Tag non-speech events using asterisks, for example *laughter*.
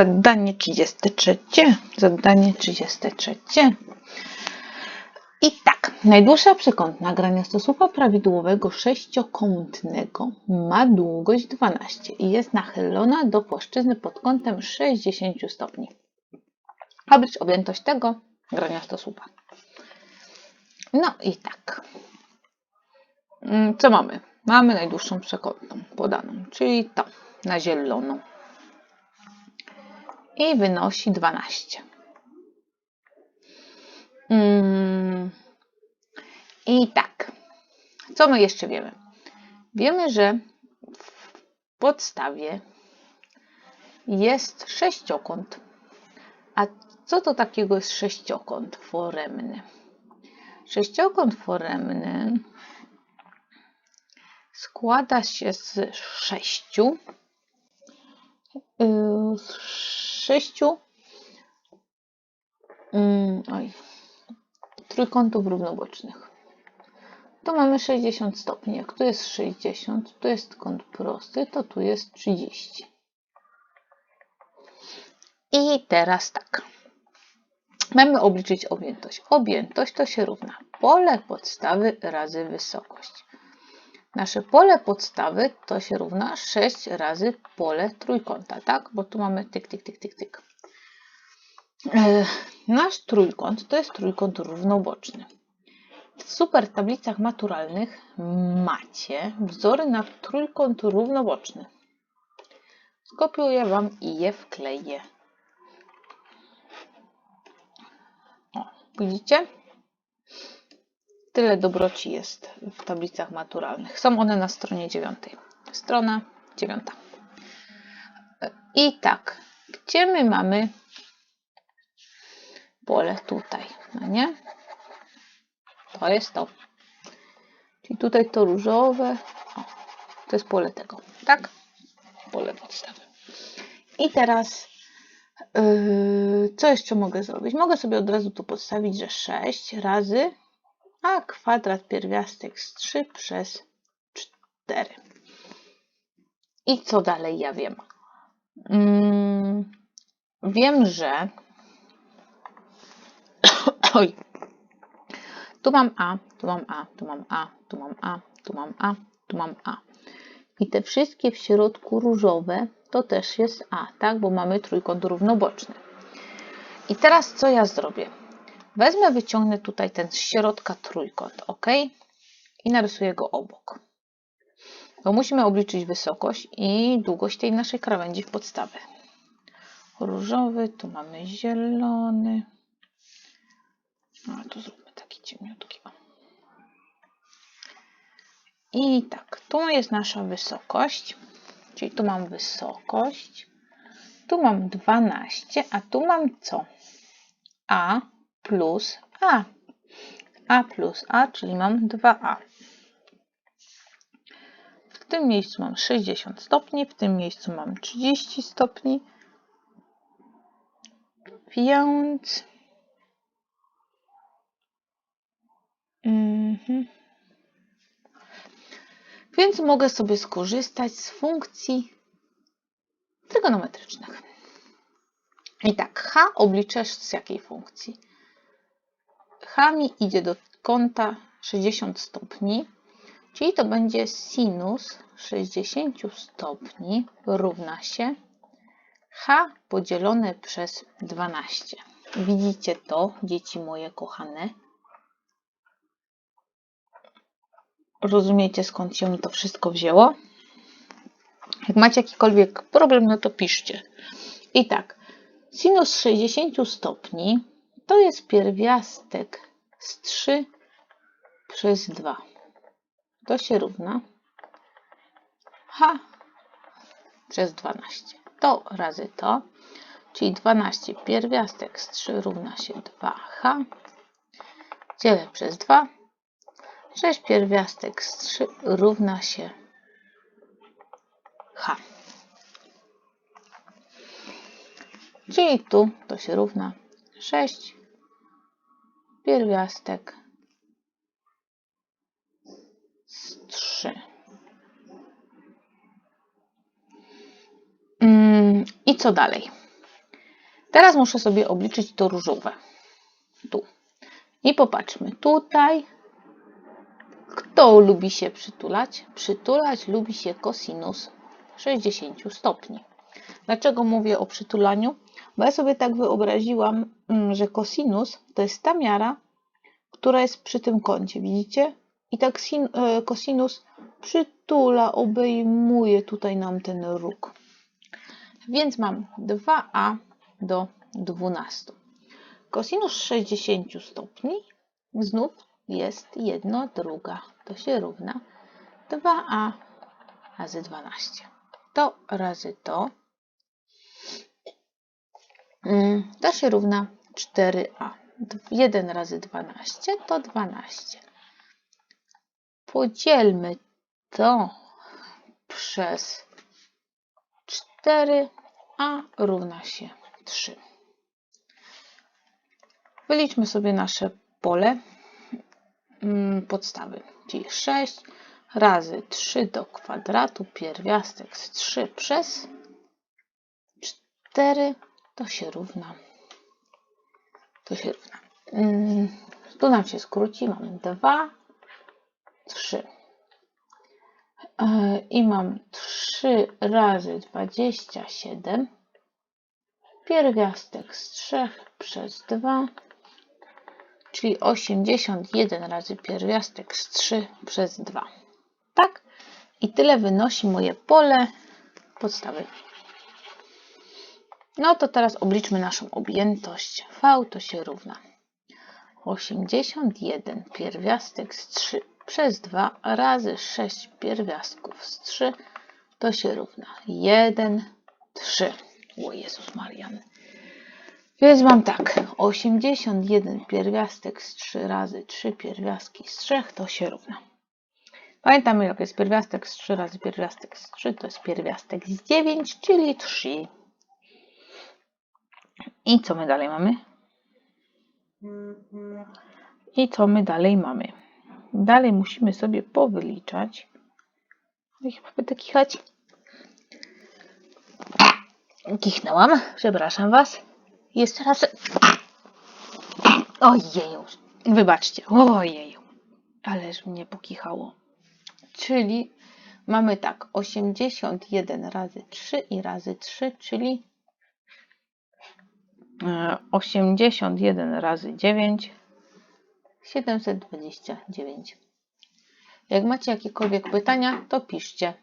Zadanie 33. Zadanie 33. I tak, najdłuższa przekątna graniostosłupa prawidłowego sześciokątnego ma długość 12 i jest nachylona do płaszczyzny pod kątem 60 stopni. Oblicz objętość tego graniostosłupa. No i tak. Mm, Co mamy? Mamy najdłuższą przekątną podaną, czyli to na zielono. I wynosi 12. Mm. I tak. Co my jeszcze wiemy? Wiemy, że w podstawie jest sześciokąt. A co to takiego jest sześciokąt foremny? Sześciokąt foremny składa się z sześciu, yy, z sześciu mm, oj, trójkątów równobocznych. Tu mamy 60 stopni. Jak tu jest 60, tu jest kąt prosty, to tu jest 30. I teraz tak. Mamy obliczyć objętość. Objętość to się równa pole podstawy razy wysokość. Nasze pole podstawy to się równa 6 razy pole trójkąta, tak? Bo tu mamy tyk, tyk, tyk, tyk, tyk. E, Nasz trójkąt to jest trójkąt równoboczny. W super tablicach maturalnych macie wzory na trójkąt równoboczny. Skopiuję Wam i je wkleję. O, widzicie? Tyle dobroci jest w tablicach maturalnych. Są one na stronie 9. Strona 9. I tak, gdzie my mamy pole tutaj, no nie? To jest to. Czyli tutaj to różowe, o, to jest pole tego, tak? Pole podstawy. I teraz, yy, co jeszcze mogę zrobić? Mogę sobie od razu tu podstawić, że 6 razy a kwadrat pierwiastek z 3 przez 4. I co dalej ja wiem? Mm, wiem, że *coughs* oj, tu mam A, tu mam A, tu mam A, tu mam A, tu mam A, tu mam A. I te wszystkie w środku różowe to też jest A, tak? Bo mamy trójkąt równoboczny. I teraz co ja zrobię? Wezmę, wyciągnę tutaj ten z środka trójkąt, ok? I narysuję go obok. Bo musimy obliczyć wysokość i długość tej naszej krawędzi w podstawę. Różowy, tu mamy zielony. No, tu zróbmy taki ciemniutki. I tak, tu jest nasza wysokość, czyli tu mam wysokość, tu mam 12, a tu mam co? A plus A. A plus A, czyli mam 2A. W tym miejscu mam 60 stopni, w tym miejscu mam 30 stopni, więc Mhm. Więc mogę sobie skorzystać z funkcji trygonometrycznych. I tak, h obliczasz z jakiej funkcji? H mi idzie do kąta 60 stopni, czyli to będzie sinus 60 stopni równa się h podzielone przez 12. Widzicie to, dzieci moje kochane? Rozumiecie, skąd się to wszystko wzięło? Jak macie jakikolwiek problem, no to piszcie. I tak, sinus 60 stopni to jest pierwiastek z 3 przez 2. To się równa h przez 12. To razy to, czyli 12 pierwiastek z 3 równa się 2h. Dzielę przez 2 6 pierwiastek z 3 równa się h. Czyli tu to się równa 6 pierwiastek z 3. Mm, I co dalej? Teraz muszę sobie obliczyć to różowe. Tu. I popatrzmy. Tutaj. Kto lubi się przytulać? Przytulać lubi się kosinus 60 stopni. Dlaczego mówię o przytulaniu? Bo ja sobie tak wyobraziłam, mm, że kosinus to jest ta miara, która jest przy tym kącie, widzicie? I tak sin, e, kosinus przytula, obejmuje tutaj nam ten róg. Więc mam 2a do 12. Kosinus 60 stopni znów jest 1 druga. To się równa 2a razy 12. To razy to. Mm, To się równa 4a. 1 razy 12 to 12. Podzielmy to przez 4, a równa się 3. Wyliczmy sobie nasze pole mm, podstawy, czyli 6 razy 3 do kwadratu pierwiastek z 3 przez 4 to się równa. To się równa. Mm, Tu nam się skróci, mamy 2, 3. E, I mam 3 razy 27 pierwiastek z 3 przez 2, czyli 81 razy pierwiastek z 3 przez 2. Tak? I tyle wynosi moje pole podstawy. No to teraz obliczmy naszą objętość. V to się równa 81 pierwiastek z 3 przez 2 razy 6 pierwiastków z 3 to się równa 1, 3. O Jezus Marian. Więc mam tak, 81 pierwiastek z 3 razy 3 pierwiastki z 3 to się równa. Pamiętamy, jak jest pierwiastek z 3 razy pierwiastek z 3, to jest pierwiastek z 9, czyli 3. I co my dalej mamy? I co my dalej mamy? Dalej musimy sobie powyliczać. I chyba będę kichać. Kichnęłam, przepraszam Was. Jeszcze raz. Ojeju, wybaczcie, ojeju. Ależ mnie pokichało. Czyli mamy tak, 81 razy 3 i razy 3, czyli 81 razy 9, 729. Jak macie jakiekolwiek pytania, to piszcie.